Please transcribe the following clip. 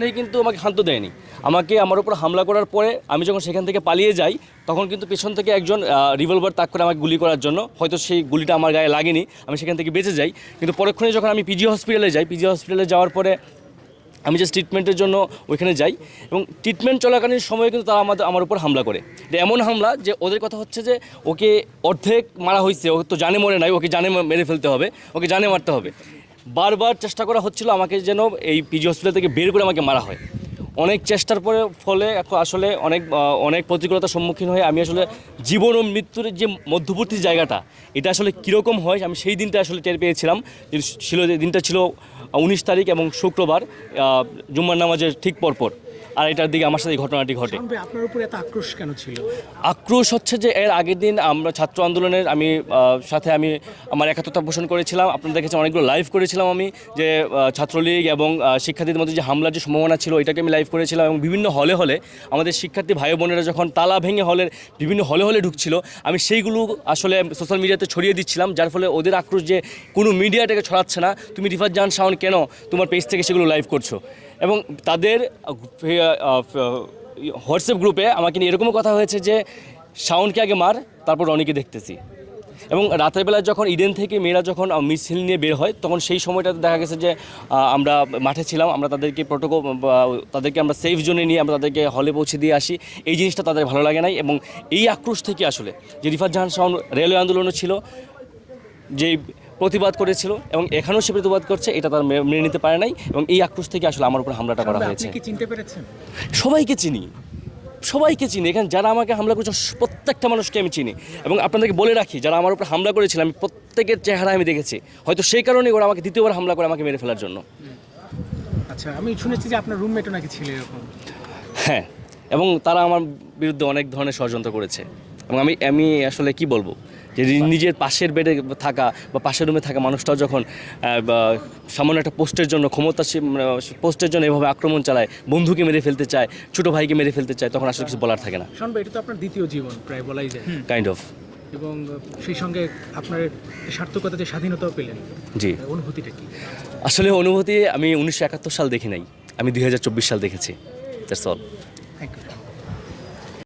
কিন্তু আমাকে শান্ত দেয়নি। আমাকে আমার উপর হামলা করার পরে আমি যখন সেখান থেকে পালিয়ে যাই, তখন কিন্তু পেছন থেকে একজন রিভলভার তাক করে আমাকে গুলি করার জন্য, হয়তো সেই গুলিটা আমার গায়ে লাগেনি, আমি সেখান থেকে বেঁচে যাই। কিন্তু পরক্ষণে যখন আমি পিজি হসপিটালে যাই পিজি হসপিটালে যাওয়ার পরে আমি জাস্ট ট্রিটমেন্টের জন্য ওইখানে যাই এবং ট্রিটমেন্ট চলাকালীন সময়ে কিন্তু তারা আমাদের, আমার উপর হামলা করে। এমন হামলা যে ওদের কথা হচ্ছে যে ওকে অর্ধেক মারা হয়েছে, ও তো জানে মরে নাই, ওকে জানে মেরে ফেলতে হবে, ওকে জানে মারতে হবে। বারবার চেষ্টা করা হচ্ছিল আমাকে যেন এই পিজি হসপিটাল থেকে বের করে আমাকে মারা হয়। অনেক চেষ্টার পরে, ফলে এখন আসলে অনেক অনেক প্রতিকূলতার সম্মুখীন হয়ে আমি আসলে জীবন ও মৃত্যুর যে মধ্যবর্তী জায়গাটা, এটা আসলে কীরকম হয় আমি সেই দিনটা আসলে টের পেয়েছিলাম। ছিল যে দিনটা ছিল উনিশ তারিখ এবং শুক্রবার জুম্মার নামাজের ঠিক পরপর। আর এটার দিকে আমার সাথে এই ঘটনাটি ঘটে। আপনার উপরে এত আক্রোশ কেন ছিল? আক্রোশ হচ্ছে যে এর আগের দিন আমরা ছাত্র আন্দোলনের আমি সাথে আমি আমার একাত্মতা পোষণ করেছিলাম। আপনাদের কাছে অনেকগুলো লাইভ করেছিলাম আমি যে ছাত্রলীগ এবং শিক্ষার্থীদের মধ্যে যে হামলার যে সম্ভাবনা ছিল এটাকে আমি লাইভ করেছিলাম এবং বিভিন্ন হলে হলে আমাদের শিক্ষার্থী ভাই বোনেরা যখন তালা ভেঙে হলের বিভিন্ন হলে হলে ঢুকছিল আমি সেইগুলো আসলে সোশ্যাল মিডিয়াতে ছড়িয়ে দিচ্ছিলাম যার ফলে ওদের আক্রোশ যে কোনো মিডিয়াটাকে ছড়াচ্ছে না। তুমি রিফাত জাহান শাওন কেন তোমার পেজ থেকে সেগুলো লাইভ করছ? এবং তাদের হোয়াটসঅ্যাপ গ্রুপে আমাকে নিয়ে এরকমও কথা হয়েছে যে, শাওনকে আগে মার, তারপর রনিকে দেখতেছি। এবং রাতের বেলা যখন ইডেন থেকে মেয়েরা যখন মিছিল নিয়ে বের হয়, তখন সেই সময়টাতে দেখা গেছে যে আমরা মাঠে ছিলাম, আমরা তাদেরকে প্রোটোকল তাদেরকে আমরা সেফ জোনে নিয়ে আমরা তাদেরকে হলে পৌঁছে দিয়ে আসি। এই জিনিসটা তাদের ভালো লাগে নাই এবং এই আক্রোশ থেকে আসলে, যে রিফাত জাহান শাওন রেলওয়ে আন্দোলনও ছিল, যে প্রতিবাদ করেছিল এবং এখানেও সে প্রতিবাদ করছে এটা তার মেনে নিতে পারে নাই এবং এই আক্রোশ থেকে আসলে আমার উপর হামলাটা করা হয়েছে। কি চিনতে পেরেছেন? সবাইকে চিনি। সবাইকে চিনি। এখানে যারা আমাকে হামলা করেছে প্রত্যেকটা মানুষকে আমি চিনি। এবং আপনাদেরকে বলে রাখি যারা আমার উপর হামলা করেছিল আমি প্রত্যেকের চেহারা আমি দেখেছি। হয়তো সেই কারণেই ওরা আমাকে দ্বিতীয়বার হামলা করে আমাকে মেরে ফেলার জন্য। আচ্ছা আমি শুনেছি যে আপনার রুমমেটও নাকি ছিল এরকম। হ্যাঁ এবং তারা আমার বিরুদ্ধে অনেক ধরনের ষড়যন্ত্র করেছে। এবং আমি আমি আসলে কি বলব? যে নিজের পাশের বেডে থাকা বা পাশের রুমে থাকা মানুষটাও যখন সামান্য একটা পোস্টের জন্য ক্ষমতা পোস্টের জন্য এভাবে আক্রমণ চালায় বন্ধুকে মেরে ফেলতে চায় ছোটো ভাইকে মেরে ফেলতে চায় তখন আসলে কিছু বলার থাকে না। এটা তো আপনার দ্বিতীয় জীবন প্রায় বলাই যায়। কাইন্ড অফ এবং সেই সঙ্গে আপনার সার্থকতা যে স্বাধীনতাও পেলেন জি। অনুভূতিটা কি? আসলে অনুভূতি আমি উনিশশো একাত্তর সাল দেখি নাই আমি দুই হাজার চব্বিশ সাল দেখেছি দ্যাটস অল থ্যাংক ইউ